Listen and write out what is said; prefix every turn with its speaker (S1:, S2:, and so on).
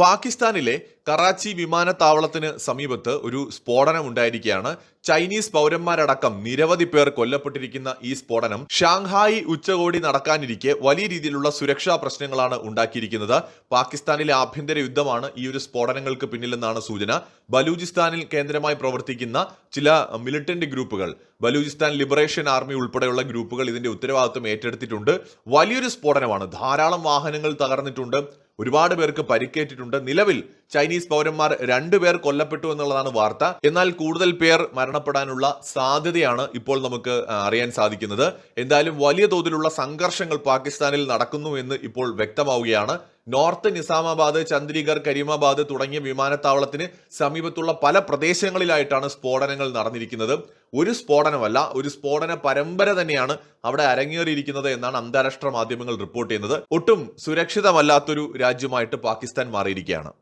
S1: പാകിസ്ഥാനിലെ കറാച്ചി വിമാനത്താവളത്തിന് സമീപത്ത് ഒരു സ്ഫോടനം ഉണ്ടായിരിക്കുകയാണ്. ചൈനീസ് പൗരന്മാരടക്കം നിരവധി പേർ കൊല്ലപ്പെട്ടിരിക്കുന്ന ഈ സ്ഫോടനം ഷാങ്ഹായി ഉച്ചകോടി നടക്കാനിരിക്കെ വലിയ രീതിയിലുള്ള സുരക്ഷാ പ്രശ്നങ്ങളാണ് ഉണ്ടാക്കിയിരിക്കുന്നത്. പാകിസ്ഥാനിലെ ആഭ്യന്തര യുദ്ധമാണ് ഈ ഒരു സ്ഫോടനങ്ങൾക്ക് പിന്നിലെന്നാണ് സൂചന. ബലൂചിസ്ഥാനിൽ കേന്ദ്രമായി പ്രവർത്തിക്കുന്ന ചില മിലിറ്റന്റ് ഗ്രൂപ്പുകൾ ബലൂചിസ്ഥാൻ ലിബറേഷൻ ആർമി ഉൾപ്പെടെയുള്ള ഗ്രൂപ്പുകൾ ഇതിന്റെ ഉത്തരവാദിത്വം ഏറ്റെടുത്തിട്ടുണ്ട്. വലിയൊരു സ്ഫോടനമാണ്. ധാരാളം വാഹനങ്ങൾ തകർന്നിട്ടുണ്ട്. ഒരുപാട് പേർക്ക് പരിക്കേറ്റിട്ടുണ്ട്. നിലവിൽ ചൈനീസ് പൗരന്മാർ രണ്ടുപേർ കൊല്ലപ്പെട്ടു എന്നുള്ളതാണ് വാർത്ത. എന്നാൽ കൂടുതൽ പേർ മരണപ്പെടാനുള്ള സാധ്യതയാണ് ഇപ്പോൾ നമുക്ക് അറിയാൻ സാധിക്കുന്നത്. എന്തായാലും വലിയ തോതിലുള്ള സംഘർഷങ്ങൾ പാകിസ്ഥാനിൽ നടക്കുന്നു എന്ന് ഇപ്പോൾ വ്യക്തമാവുകയാണ്. നോർത്ത് നിസാമാബാദ് ചണ്ഡീഗർ കരീമാബാദ് തുടങ്ങിയ വിമാനത്താവളത്തിന് സമീപത്തുള്ള പല പ്രദേശങ്ങളിലായിട്ടാണ് സ്ഫോടനങ്ങൾ നടന്നിരിക്കുന്നത്. ഒരു സ്ഫോടനമല്ല ഒരു സ്ഫോടന പരമ്പര തന്നെയാണ് അവിടെ അരങ്ങേറിയിരിക്കുന്നത് എന്നാണ് അന്താരാഷ്ട്ര മാധ്യമങ്ങൾ റിപ്പോർട്ട് ചെയ്യുന്നത്. ഒട്ടും സുരക്ഷിതമല്ലാത്തൊരു രാജ്യമായിട്ട് പാകിസ്ഥാൻ മാറിയിരിക്കുകയാണ്.